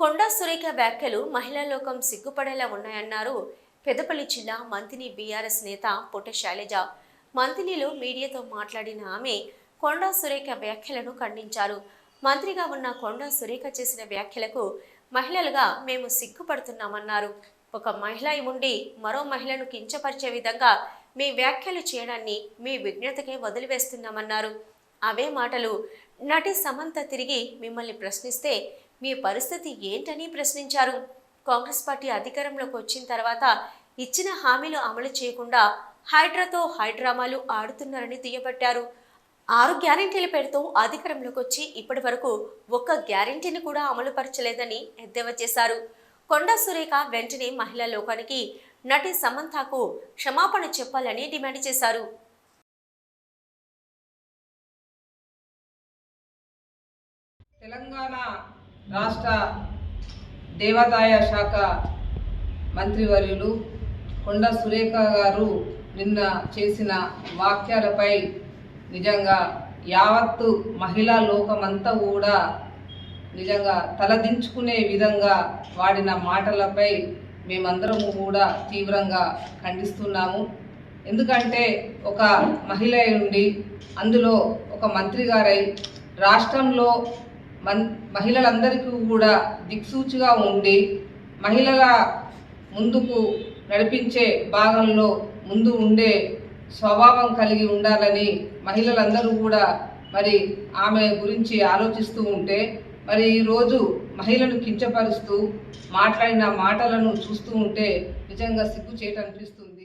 కొండా సురేఖ వ్యాఖ్యలు మహిళా లోకం సిగ్గుపడేలా ఉన్నాయన్నారు. పెదపల్లి జిల్లా మంతిని బీఆర్ఎస్ నేత పుట్ట శైలజ. మంతినిలో మీడియాతో మాట్లాడిన ఆమె కొండా సురేఖ వ్యాఖ్యలను ఖండించారు. మంత్రిగా ఉన్న కొండా సురేఖ చేసిన వ్యాఖ్యలకు మహిళలుగా మేము సిగ్గుపడుతున్నామన్నారు. ఒక మహిళ ఉండి మరో మహిళను కించపరిచే విధంగా మీ వ్యాఖ్యలు చేయడాన్ని మీ విజ్ఞతకే వదిలివేస్తున్నామన్నారు. అవే మాటలు. నటి సమంత తిరిగి మిమ్మల్ని ప్రశ్నిస్తే మీ పరిస్థితి ఏంటని ప్రశ్నించారు. కాంగ్రెస్ పార్టీ అధికారంలోకి వచ్చిన తర్వాత ఇచ్చిన హామీలు అమలు చేయకుండా హైడ్రాతో హైడ్రామాలు ఆడుతున్నారని దుయ్యబట్టారు ఆరు గ్యారెంటీల పేరుతో అధికారంలోకి వచ్చి ఇప్పటి వరకు ఒక్క గ్యారెంటీని కూడా అమలు పరచలేదని ఎద్దేవా చేశారు. కొండా సురేఖ వెంటనే మహిళా లోకానికి నటి సమంతకు క్షమాపణ చెప్పాలని డిమాండ్ చేశారు. తెలంగాణ రాష్ట్ర దేవాదాయ శాఖ మంత్రివర్యులు కొండ సురేఖ గారు నిన్న చేసిన వాక్యాలపై నిజంగా యావత్తు మహిళా లోకమంతా కూడా నిజంగా తలదించుకునే విధంగా వాడిన మాటలపై మేమందరము కూడా తీవ్రంగా ఖండిస్తున్నాము. ఎందుకంటే ఒక మహిళ ఉండి అందులో ఒక మంత్రి గారై రాష్ట్రంలో మన్ మహిళలందరికీ కూడా దిక్సూచిగా ఉండి మహిళల ముందుకు నడిపించే భాగంలో ముందు ఉండే స్వభావం కలిగి ఉండాలని మహిళలందరూ కూడా మరి ఆమె గురించి ఆలోచిస్తూ ఉంటే మరి ఈరోజు మహిళను కించపరుస్తూ మాట్లాడిన మాటలను చూస్తూ ఉంటే నిజంగా సిగ్గు చేయటనిపిస్తుంది